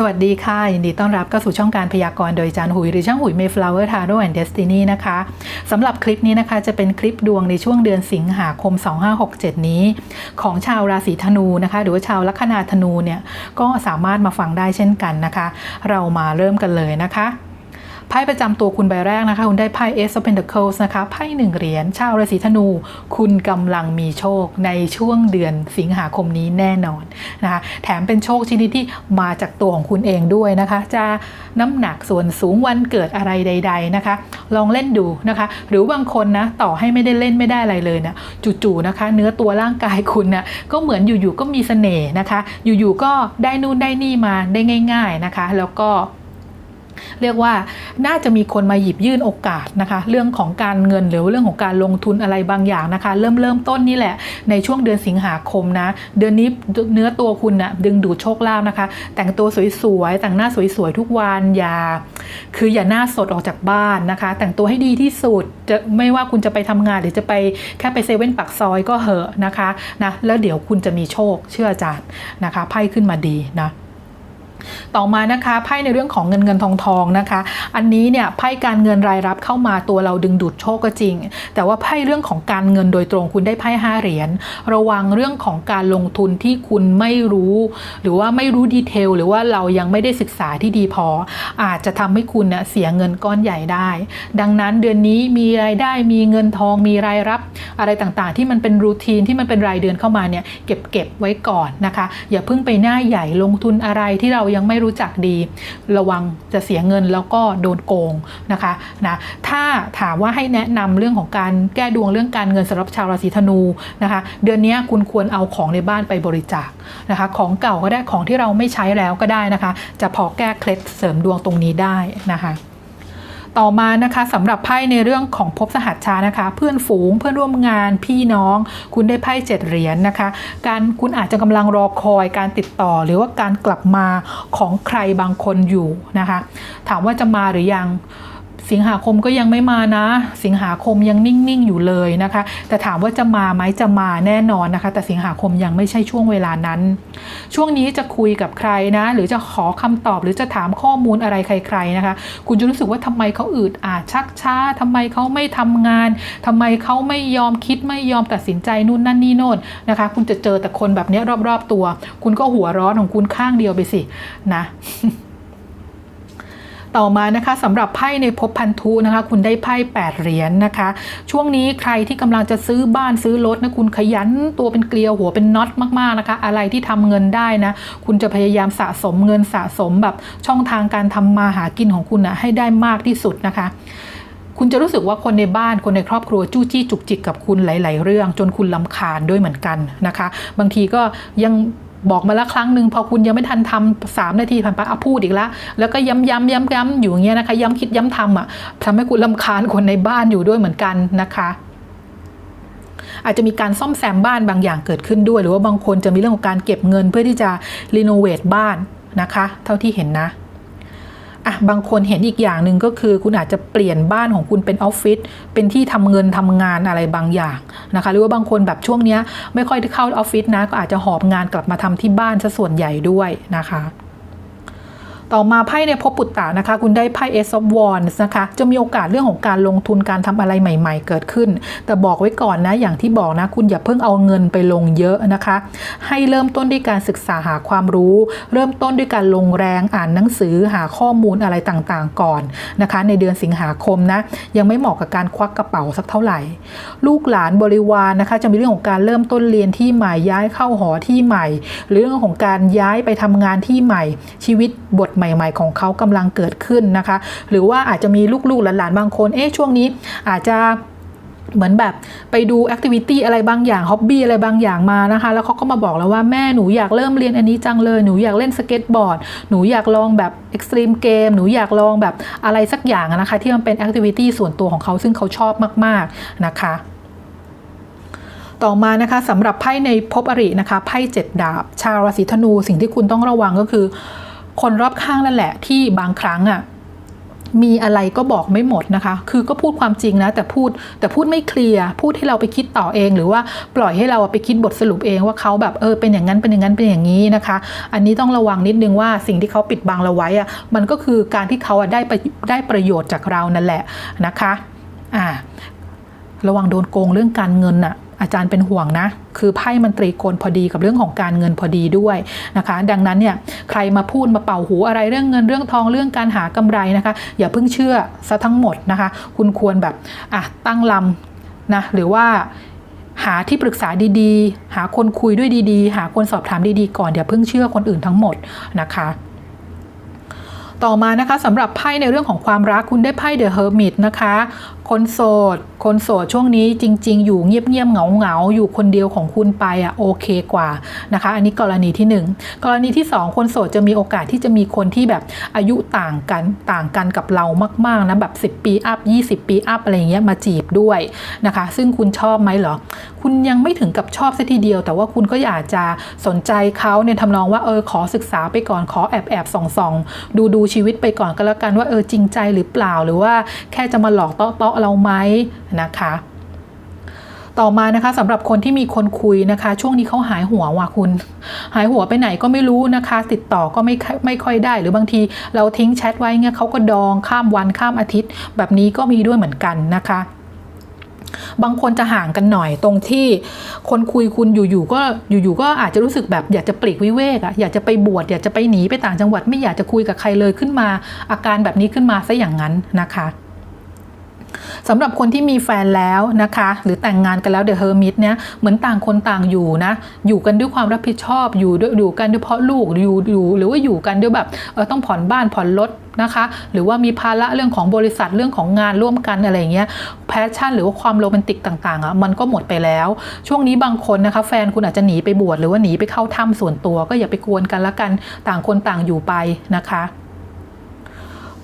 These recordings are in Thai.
สวัสดีค่ะ ยินดีต้อนรับเข้าสู่ช่องการพยากรณ์โดยอาจารย์หุย หรือช่างหุย Mayflower Tarot and Destiny นะคะสำหรับคลิปนี้นะคะจะเป็นคลิปดวงในช่วงเดือนสิงหาคม 2567 นี้ ของชาวราศีธนูนะคะ หรือว่าชาวลัคนาธนูเนี่ย ก็สามารถมาฟังได้เช่นกันนะคะ เรามาเริ่มกันเลยนะคะ ไพ่ประจำตัวคุณใบแรกนะคะ คุณได้ไพ่ Ace of Pentacles นะคะ ไพ่หนึ่งเหรียญ ชาวราศีธนู คุณกำลังมีโชคในช่วงเดือนสิงหาคมนี้แน่นอนนะคะ แถมเป็นโชคชนิดที่มาจากตัวของคุณเองด้วยนะคะ จะน้ำหนักส่วนสูงวันเกิดอะไรใด ๆนะคะ ลองเล่นดูนะคะ หรือบางคนนะต่อให้ไม่ได้เล่นไม่ได้อะไรเลยนะจู่ๆนะคะ เนื้อตัวร่างกายคุณนะก็เหมือนอยู่ๆก็มีเสน่ห์นะคะ อยู่ๆก็ได้นู่นได้นี่มาได้ง่าย ๆนะคะ แล้วก็ เรียกว่าน่าจะมีคนมาหยิบยื่นโอกาสนะคะ เรื่องของการเงินหรือเรื่องของการลงทุนอะไรบางอย่างนะคะ เริ่มเริ่มต้นนี่แหละในช่วงเดือนสิงหาคมนะ เดือนนี้เนื้อตัวคุณนะดึงดูดโชคลาภนะคะ แต่งตัวสวยๆแต่งหน้าสวยๆทุกวันอย่าคืออย่าหน้าสดออกจากบ้านนะคะ แต่งตัวให้ดีที่สุดจะไม่ว่าคุณจะไปทำงานหรือจะไปแค่ไปเซเว่นปักซอยก็เหอะนะคะนะแล้วเดี๋ยวคุณจะมีโชคเชื่ออาจารย์นะคะไพ่ขึ้นมาดีนะ ต่อมานะคะไพ่ในเรื่องของเงินเงินทองทองนะคะ อันนี้เนี่ยไพ่การเงินรายรับเข้ามาตัวเราดึงดูดโชคก็จริง แต่ว่าไพ่เรื่องของการเงินโดยตรงคุณได้ไพ่ห้าเหรียญระวังเรื่องของการลงทุนที่คุณไม่รู้ หรือว่าไม่รู้ดีเทลหรือว่าเรายังไม่ได้ศึกษาที่ดีพอ อาจจะทำให้คุณเนี่ยเสียเงินก้อนใหญ่ได้ ดังนั้นเดือนนี้มีรายได้มีเงินทองมีรายรับ อะไรต่างๆ ที่มันเป็นรูทีนที่มันเป็นรายเดือนเข้ามาเนี่ยเก็บเก็บไว้ก่อนนะคะ อย่าเพิ่งไปหน้าใหญ่ลงทุนอะไรที่เรายัยังไม่รู้จักดี ระวังจะเสียเงินแล้วก็โดนโกงนะคะนะถ้าถามว่าให้แนะนำเรื่องของการแก้ดวงเรื่องการเงินสำหรับชาวราศีธนูนะคะ เดือนนี้คุณควรเอาของในบ้านไปบริจาคนะคะ ของเก่าก็ได้ของที่เราไม่ใช้แล้วก็ได้นะคะ จะพอแก้เคล็ดเสริมดวงตรงนี้ได้นะคะ ต่อมานะคะสำหรับไพ่ในเรื่องของภพสหัชชานะคะ เพื่อนฝูงเพื่อนร่วมงานพี่น้อง คุณได้ไพ่เจ็ดเหรียญนะคะ การคุณอาจจะกำลังรอคอยการติดต่อ หรือว่าการกลับมาของใครบางคนอยู่นะคะ ถามว่าจะมาหรือยัง สิงหาคมก็ยังไม่มานะ สิงหาคมยังนิ่งๆอยู่เลยนะคะ แต่ถามว่าจะมาไหมจะมาแน่นอนนะคะ แต่สิงหาคมยังไม่ใช่ช่วงเวลานั้น ช่วงนี้จะคุยกับใครนะ หรือจะขอคำตอบหรือจะถามข้อมูลอะไรใคร ๆนะคะ คุณจะรู้สึกว่าทำไมเขาอืดอาดชักช้าทำไมเขาไม่ทำงานทำไมเขาไม่ยอมคิดไม่ยอมตัดสินใจนู่นนั่นนี่โน่นนะคะ คุณจะเจอแต่คนแบบนี้รอบๆตัว คุณก็หัวร้อนของคุณข้างเดียวไปสินะ ต่อมานะคะสำหรับไพ่ในภพพันธุนะคะ คุณได้ไพ่8เหรียญนะคะ ช่วงนี้ใครที่กำลังจะซื้อบ้านซื้อรถนะคุณขยันตัวเป็นเกลียวหัวเป็นน็อตมากๆนะคะ อะไรที่ทำเงินได้นะ คุณจะพยายามสะสมเงินสะสมแบบช่องทางการทำมาหากินของคุณนะให้ได้มากที่สุดนะคะคุณจะรู้สึกว่าคนในบ้านคนในครอบครัวจู้จี้จุกจิกกับคุณหลาย ๆ เรื่อง จนคุณลำคาญด้วยเหมือนกันนะคะ บางทีก็ยัง บอกมาแล้วครั้งหนึ่งพอคุณยังไม่ทันทำสามนาทีผ่านไปอะพูดอีกแล้วแล้วก็ย้ำย้ำย้ำย้ำอยู่อย่างเงี้ยนะคะ ย้ำคิดย้ำทำอะทำให้คุณลำคาญคนในบ้านอยู่ด้วยเหมือนกันนะคะอาจจะมีการซ่อมแซมบ้านบางอย่างเกิดขึ้นด้วย หรือว่าบางคนจะมีเรื่องของการเก็บเงินเพื่อที่จะรีโนเวทบ้านนะคะ เท่าที่เห็นนะ อะบางคนเห็นอีกอย่างหนึ่งก็คือ คุณอาจจะเปลี่ยนบ้านของคุณเป็นออฟฟิศเป็นที่ทำเงินทำงานอะไรบางอย่างนะคะ หรือว่าบางคนแบบช่วงเนี้ยไม่ค่อยได้เข้าออฟฟิศนะก็อาจจะหอบงานกลับมาทำที่บ้านซะส่วนใหญ่ด้วยนะคะ ต่อมาไพ่ในภพปุตตะนะคะ คุณได้ไพ่ Ace of Wands นะคะ จะมีโอกาสเรื่องของการลงทุนการทำอะไรใหม่ ๆ เกิดขึ้น แต่บอกไว้ก่อนนะ อย่างที่บอกนะ คุณอย่าเพิ่งเอาเงินไปลงเยอะนะคะ ให้เริ่มต้นด้วยการศึกษาหาความรู้ เริ่มต้นด้วยการลงแรงอ่านหนังสือหาข้อมูลอะไรต่างๆ ก่อนนะคะ ในเดือนสิงหาคมนะ ยังไม่เหมาะกับการควักกระเป๋าสักเท่าไหร่ ลูกหลานบริวารนะคะ จะมีเรื่องของการเริ่มต้นเรียนที่ใหม่ย้ายเข้าหอที่ใหม่ หรือเรื่องของการย้ายไปทำงานที่ใหม่ชีวิตบทใหม่ ๆ ของเขากำลังเกิดขึ้นนะคะ หรือว่าอาจจะมีลูกๆหลานๆบางคนเอ๊ะช่วงนี้อาจจะเหมือนแบบไปดูแอคทิวิตี้อะไรบางอย่างฮ็อบบี้อะไรบางอย่างมานะคะ แล้วเขาก็มาบอกแล้วว่าแม่หนูอยากเริ่มเรียนอันนี้จังเลย หนูอยากเล่นสเก็ตบอร์ด หนูอยากลองแบบเอ็กซ์ตรีมเกม หนูอยากลองแบบอะไรสักอย่างนะคะ ที่มันเป็นแอคทิวิตี้ส่วนตัวของเขาซึ่งเขาชอบมาก ๆ นะคะต่อมานะคะสำหรับไพ่ในภพอรินะคะไพ่เจ็ดดาบ ชาวราศีธนูสิ่งที่คุณต้องระวังก็คือ คนรอบข้างนั่นแหละ ที่บางครั้งอะมีอะไรก็บอกไม่หมดนะคะ คือก็พูดความจริงนะแต่พูดแต่พูดไม่เคลียร์ พูดให้เราไปคิดต่อเอง หรือว่าปล่อยให้เราไปคิดบทสรุปเองว่าเขาแบบเออเป็นอย่างนั้นเป็นอย่างนั้นเป็นอย่างนี้นะคะ อันนี้ต้องระวังนิดนึงว่าสิ่งที่เขาปิดบังเราไว้อะมันก็คือการที่เขาอะได้ไปได้ประโยชน์จากเรานั่นแหละนะคะ อ่า ระวังโดนโกงเรื่องการเงินอะ อาจารย์เป็นห่วงนะ คือไพ่มันตรีโกณพอดีกับเรื่องของการเงินพอดีด้วยนะคะ ดังนั้นเนี่ยใครมาพูดมาเป่าหูอะไรเรื่องเงินเรื่องทองเรื่องการหากำไรนะคะ อย่าเพิ่งเชื่อซะทั้งหมดนะคะ คุณควรแบบอะตั้งลำนะหรือว่าหาที่ปรึกษาดีๆ หาคนคุยด้วยดีๆ หาคนสอบถามดีๆ ก่อนอย่าเพิ่งเชื่อคนอื่นทั้งหมดนะคะ ต่อมานะคะสำหรับไพ่ในเรื่องของความรักคุณได้ไพ่เดอะเฮอร์มิตนะคะ คนโสด คนโสดช่วงนี้จริง ๆ อยู่เงียบๆเหงาๆอยู่คนเดียวของคุณไปอะโอเคกว่านะคะ อันนี้กรณีที่ 1 กรณีที่ 2 คนโสดจะมีโอกาสที่จะมีคนที่แบบอายุต่างกันต่างกันกับเรามากๆนะแบบ 10 ปีอัพ20 ปีอัพอะไรเงี้ยมาจีบด้วยนะคะ ซึ่งคุณชอบไหมเหรอ คุณยังไม่ถึงกับชอบซะทีเดียว แต่ว่าคุณก็อยากจะสนใจเขาเนี่ยทำนองว่าเออขอศึกษาไปก่อนขอแอบแอบส่องส่องดูดูชีวิตไปก่อนก็แล้วกันว่าเออจริงใจหรือเปล่าหรือว่าแค่จะมาหลอกเตาะเตาะเราไหมนะคะต่อมานะคะสำหรับคนที่มีคนคุยนะคะ ช่วงนี้เขาหายหัวว่ะคุณ หายหัวไปไหนก็ไม่รู้นะคะ ติดต่อก็ไม่ไม่ค่อยได้ หรือบางทีเราทิ้งแชทไว้เงี้ยเขาก็ดองข้ามวันข้ามอาทิตย์ แบบนี้ก็มีด้วยเหมือนกันนะคะ บางคนจะห่างกันหน่อยตรงที่คนคุยคุณอยู่ๆก็อยู่ๆก็อาจจะรู้สึกแบบอยากจะปลีกวิเวกอะอยากจะไปบวชอยากจะไปหนีไปต่างจังหวัดไม่อยากจะคุยกับใครเลยขึ้นมา อาการแบบนี้ขึ้นมาซะอย่างนั้นนะคะ สำหรับคนที่มีแฟนแล้วนะคะ หรือแต่งงานกันแล้วเดอะเฮอร์มิตเนี่ยเหมือนต่างคนต่างอยู่นะ อยู่กันด้วยความรับผิดชอบอยู่ด้วยอยู่กันด้วยเพราะลูกอยู่อยู่หรือว่าอยู่กันด้วยแบบเออต้องผ่อนบ้านผ่อนรถนะคะ หรือว่ามีภาระเรื่องของบริษัทเรื่องของงานร่วมกันอะไรเงี้ยแพชชั่นหรือว่าความโรแมนติกต่างๆอะมันก็หมดไปแล้ว ช่วงนี้บางคนนะคะ แฟนคุณอาจจะหนีไปบวชหรือว่าหนีไปเข้าถ้ำส่วนตัว ก็อย่าไปกวนกันละกันต่างคนต่างอยู่ไปนะคะ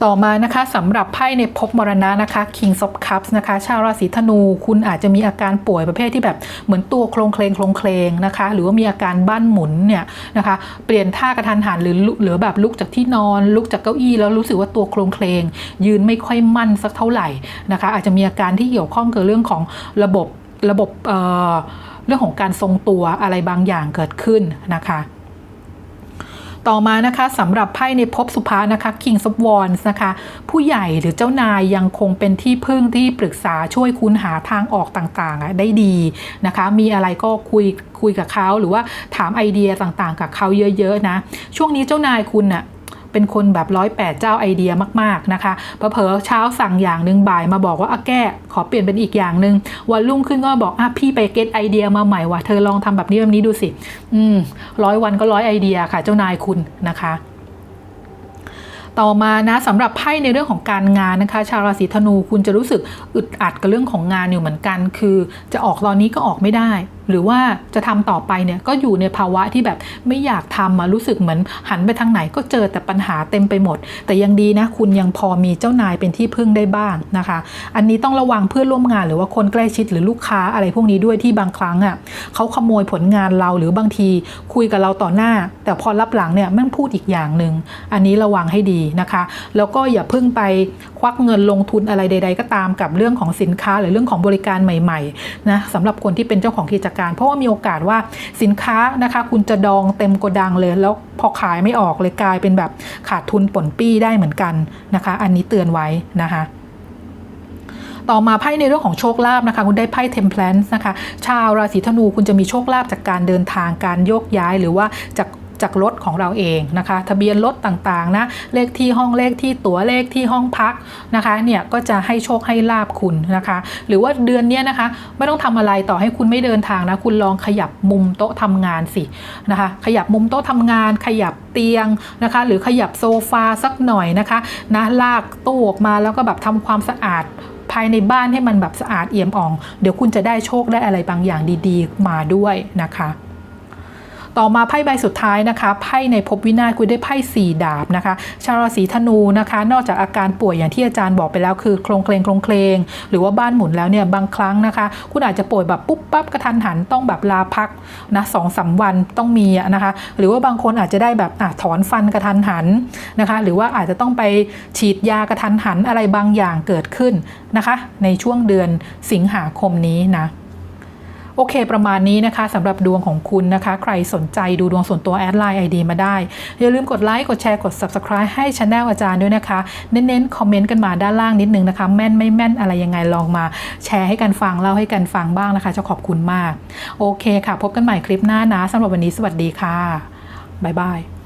ต่อมานะคะสำหรับไพ่ในภพมรณะนะคะ King of Cups นะคะ ชาวราศีธนู คุณอาจจะมีอาการป่วยประเภทที่แบบเหมือนตัวโครงเคลงโครงเคลงนะคะ หรือว่ามีอาการบ้านหมุนเนี่ยนะคะ เปลี่ยนท่ากระทันหันหรือหรือแบบลุกจากที่นอน ลุกจากเก้าอี้แล้วรู้สึกว่าตัวโครงเคลง ยืนไม่ค่อยมั่นสักเท่าไหร่นะคะ อาจจะมีอาการที่เกี่ยวข้องกับเรื่องของระบบระบบเอ่อเรื่องของการทรงตัวอะไรบางอย่างเกิดขึ้นนะคะ ต่อมานะคะสำหรับไพ่ในภพสุภานะคะ King of Wands นะคะ ผู้ใหญ่หรือเจ้านายยังคงเป็นที่พึ่งที่ปรึกษาช่วยคุณหาทางออกต่างๆได้ดีนะคะ มีอะไรก็คุยคุยกับเขาหรือว่าถามไอเดียต่างๆ กับเขาเยอะๆนะ ช่วงนี้เจ้านายคุณน่ะ เป็นคนแบบร้อยแปดเจ้าไอเดียมากๆนะคะเผลอเช้าสั่งอย่างหนึ่งบ่ายมาบอกว่าอะแก้ขอเปลี่ยนเป็นอีกอย่างหนึ่งวันรุ่งขึ้นก็บอกอะพี่ไปเก็ตไอเดียมาใหม่ว่ะเธอลองทำแบบนี้แบบนี้ดูสิ อืมร้อยวันก็ร้อยไอเดียค่ะ เจ้านายคุณนะคะต่อมานะสำหรับไพ่ในเรื่องของการงานนะคะ ชาวราศีธนูคุณจะรู้สึกอึดอัดกับเรื่องของงานอยู่เหมือนกัน คือจะออกตอนนี้ก็ออกไม่ได้หรือว่าจะทำต่อไปเนี่ยก็อยู่ในภาวะที่แบบไม่อยากทำมารู้สึกเหมือนหันไปทางไหนก็เจอแต่ปัญหาเต็มไปหมด แต่ยังดีนะคุณยังพอมีเจ้านายเป็นที่พึ่งได้บ้างนะคะ อันนี้ต้องระวังเพื่อนร่วมงานหรือว่าคนใกล้ชิดหรือลูกค้าอะไรพวกนี้ด้วยที่บางครั้งอะ่ะเขาขโมยผลงานเราหรือบางทีคุยกับเราต่อหน้า แต่พอรับหลังเนี่ยแม่งพูดอีกอย่างหนึ่งอันนี้ระวังให้ดีนะคะ แล้วก็อย่าเพิ่งไปควักเงินลงทุนอะไรใด ๆ ก็ตามกับเรื่องของสินค้าหรือเรื่องของบริการใหม่ๆนะสำหรับคนที่เป็นเจ้าของกิจการ เพราะว่ามีโอกาสว่าสินค้านะคะ คุณจะดองเต็มโกดังเลย แล้วพอขายไม่ออกเลยกลายเป็นแบบขาดทุนผลปี้ได้เหมือนกันนะคะ อันนี้เตือนไว้นะคะต่อมาไพ่ในเรื่องของโชคลาภนะคะ คุณได้ไพ่เทมเพลนส์นะคะ ชาวราศีธนูคุณจะมีโชคลาภจากการเดินทางการโยกย้าย หรือว่าจาก จากรถของเราเองนะคะ ทะเบียนรถต่างๆนะเลขที่ห้องเลขที่ตั๋วเลขที่ห้องพักนะคะเนี่ยก็จะให้โชคให้ลาบคุณนะคะ หรือว่าเดือนนี้นะคะ ไม่ต้องทำอะไรต่อให้คุณไม่เดินทางนะคุณลองขยับมุมโต๊ะทำงานสินะคะ ขยับมุมโต๊ะทำงาน ขยับเตียงนะคะ หรือขยับโซฟาสักหน่อยนะคะนะลากตู้ออกมาแล้วก็แบบทำความสะอาดภายในบ้านให้มันแบบสะอาดเอี่ยมอ่อง เดี๋ยวคุณจะได้โชคได้อะไรบางอย่างดี ๆ มาด้วยนะคะ ต่อมาไพ่ใบสุดท้ายนะคะไพ่ในภพวินาศคุณได้ไพ่สี่ดาบนะคะชาวราศีธนูนะคะ นอกจากอาการป่วยอย่างที่อาจารย์บอกไปแล้วคือโครงเคลงโครงเคลงหรือว่าบ้านหมุนแล้วเนี่ยบางครั้งนะคะ คุณอาจจะป่วยแบบปุ๊บปั๊บกระทันหันต้องแบบลาพักนะสองสามวันต้องมีนะคะ หรือว่าบางคนอาจจะได้แบบอถอนฟันกระทันหันนะคะ หรือว่าอาจจะต้องไปฉีดยากระทันหันอะไรบางอย่างเกิดขึ้นนะคะ ในช่วงเดือนสิงหาคมนี้นะ โอเค ประมาณนี้นะคะสำหรับดวงของคุณนะคะ ใครสนใจดูดวงส่วนตัวแอดไลน์ไอดีมาได้ อย่าลืมกดไลค์กดแชร์กด Subscribe ให้ช anel อาจารย์ด้วยนะคะ เน้นๆ คอมเมนต์กันมาด้านล่างนิดนึงนะคะ แม่นไม่แม่นอะไรยังไงลองมา แชร์ให้กันฟังเล่าให้กันฟังบ้างนะคะ จะขอบคุณมาก โอเคค่ะ พบกันใหม่คลิปหน้านะสำหรับวันนี้สวัสดีค่ะบ๊ายบาย